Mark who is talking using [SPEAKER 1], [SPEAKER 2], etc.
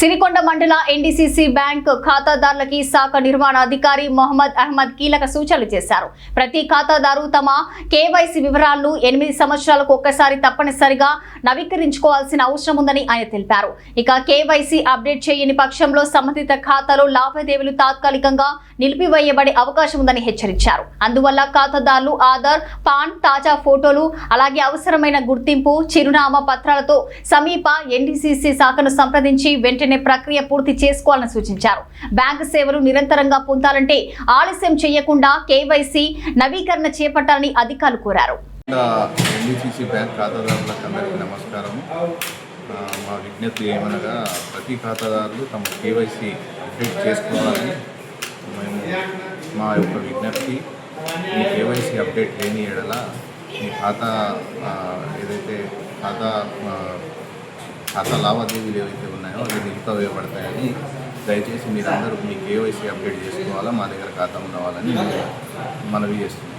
[SPEAKER 1] సిరికొండ మండల NDCC bank ఖాతాదారులకి శాఖ నిర్వహణ అధికారి మొహమ్మద్ అహ్మద్ కీలక సూచనలు చేశారు. ప్రతి ఖాతాదారు తమ కేవైసీ వివరాలను ఎనిమిది సంవత్సరాలకు ఒక్కసారి తప్పనిసరిగా నవీకరించుకోవాల్సిన అవసరం ఉందని ఆయన తెలిపారు. ఇక కేవైసీ అప్డేట్ చేయని పక్షంలో సంబంధిత ఖాతాలో లావాదేవీలు తాత్కాలికంగా నిలిపివేయబడే అవకాశం ఉందని హెచ్చరించారు. అందువల్ల ఖాతాదారులు ఆధార్ పాన్ తాజా ఫోటోలు అలాగే అవసరమైన గుర్తింపు చిరునామా పత్రాలతో సమీప ఎన్డీసీసీ శాఖను సంప్రదించి వెంటనే ప్రక్రియ పూర్తి చేసుకోవాలని సూచించారు. బ్యాంకు సేవలు నిరంతరంగా పొందాలంటే ఆలస్యం చేయకుండా కేవైసీ నవీకరణ చేపట్టాలని అధికారులు కోరారు.
[SPEAKER 2] ఎన్డీసీసీ బ్యాంక్ ఖాతాదారులకు అందరికీ నమస్కారము. మా విజ్ఞప్తి ఏమనగా ప్రతి ఖాతాదారులు తమ కేవైసీ అప్డేట్ చేసుకోవాలని మేము మా యొక్క విజ్ఞప్తి ఈ కేవైసీ అప్డేట్ లేని ఎడల మీ ఖాతా ఏదైతే ఖాతా ఖాతా లావాదేవీలు ఏవైతే ఉన్నాయో అవి నిలిపివేయబడతాయని దయచేసి మీరందరూ మీ కేవైసీ అప్డేట్ చేసుకోవాలా? మా దగ్గర ఖాతా వాళ్ళని మనవి చేస్తున్నాం